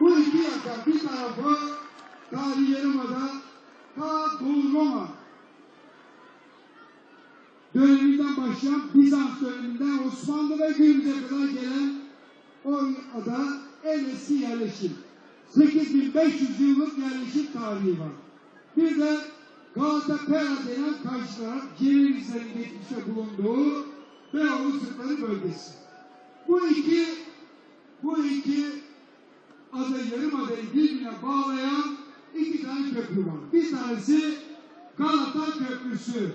Bu iki yaka bir tarafı Tarihi Yarımada ta Doğu Roma döneminden başlayan Bizans döneminden Osmanlı ve günümüze kadar gelen o ada en eski yerleşim. 8500 yıllık yerleşim tarihi var. Bir de Galata Pera denen karşı taraf Cenevizlerin geçmişte bulunduğu Beyoğlu Sırtları bölgesi. Bu iki bu iki ada yarım adayı birbirine bağlayan iki tane köprü var. Bir tanesi Galata Köprüsü.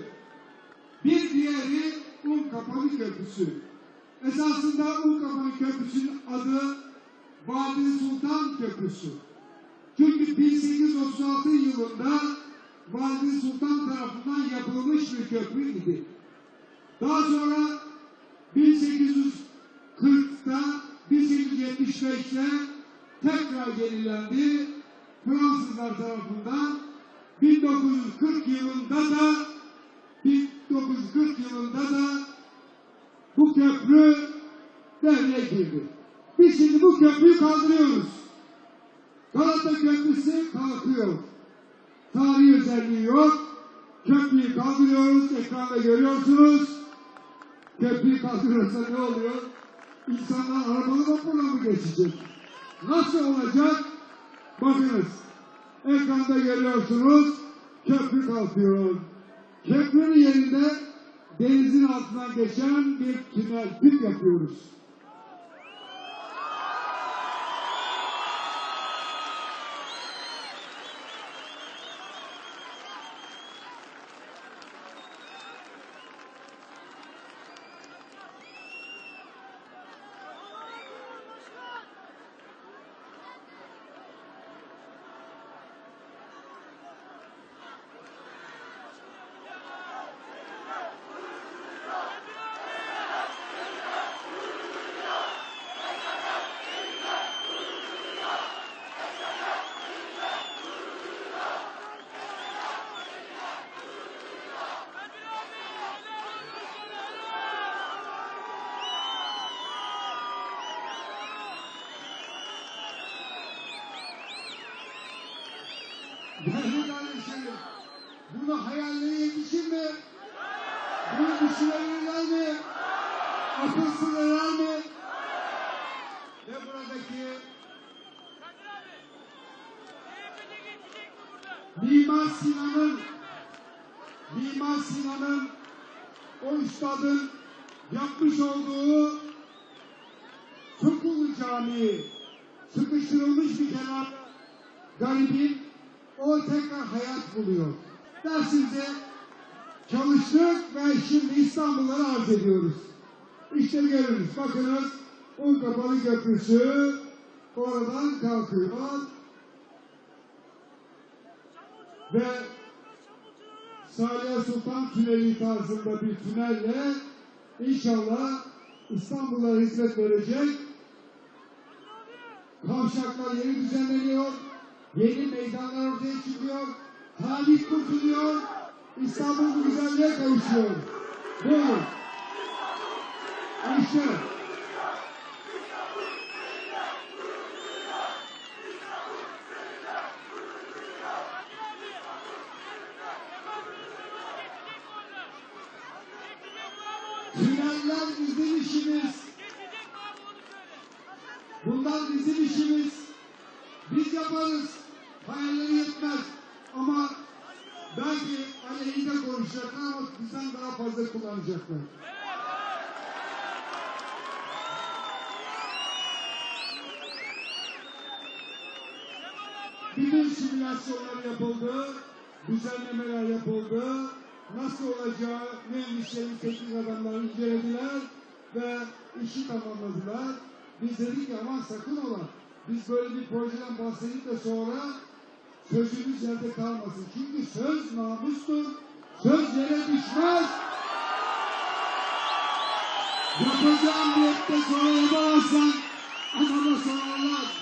Bir diğeri Un Kapanı Köprüsü. Esasında Un Kapanı Köprüsü'nün adı Vadi Sultan Köprüsü. Çünkü 1836 yılında Vadi Sultan tarafından yapılmış bir köprü idi. Daha sonra 1840'ta 1875'te tekrar yenilendi. Fransızlar tarafından 1940 yılında da 1940 yılında da bu köprü devreye girdi. Biz şimdi bu köprüyü kaldırıyoruz. Galata Köprüsü kalkıyor. Tarihi özelliği yok. Köprüyü kaldırıyoruz. Ekranda görüyorsunuz. Köprüyü kaldırırsa ne oluyor? İnsanlar arabalı vapurla mı geçecek? Nasıl olacak? Bakınız. Ekranda görüyorsunuz. Köprü kalkıyor. Köprünün yerinde denizin altından geçen bir tünel tüp yapıyoruz. Değerli kardeşlerim, bunu hayalleri yetişir mi? Bunu düşünebilirler mi? Akıl sınırlar mı? Ve buradaki Mimar Sinan'ın Mimar Sinan'ın o üstadın yapmış olduğu Sokulu Camii sıkıştırılmış bir kenara garibin o tekrar hayat buluyor. Dersimize çalıştık ve şimdi İstanbul'ları arz ediyoruz. İşte görünüz. Bakınız Un Kapalı Köprüsü oradan kalkıyor. Ve Salih Sultan Tüneli tarzında bir tünelle inşallah İstanbul'a hizmet verecek. Kavşaklar yeni düzenleniyor. Yeni meydanlar ortaya çıkıyor. Tarih kurtuluyor. İstanbul bu güzelliğe kavuşuyor. Buyurun. İşte. Tüneller bizim işimiz. Bunlar bizim işimiz. Biz yaparız. Hayalleri yetmez. Ama belki aleyhinde konuşacaklar ama bizden daha fazla kullanacaklar. Bilim simülasyonları yapıldı, düzenlemeler yapıldı, nasıl olacağı mühendislerin teknik adamları incelediler ve işi tamamladılar. Biz dedik ki aman sakın ola, biz böyle bir projeden bahsedip de sonra sözümüz yerde kalmasın. Çünkü söz namustur, söz yere düşmez. Yapacağım diyette sonra yapamazsan, ama da sorarlar.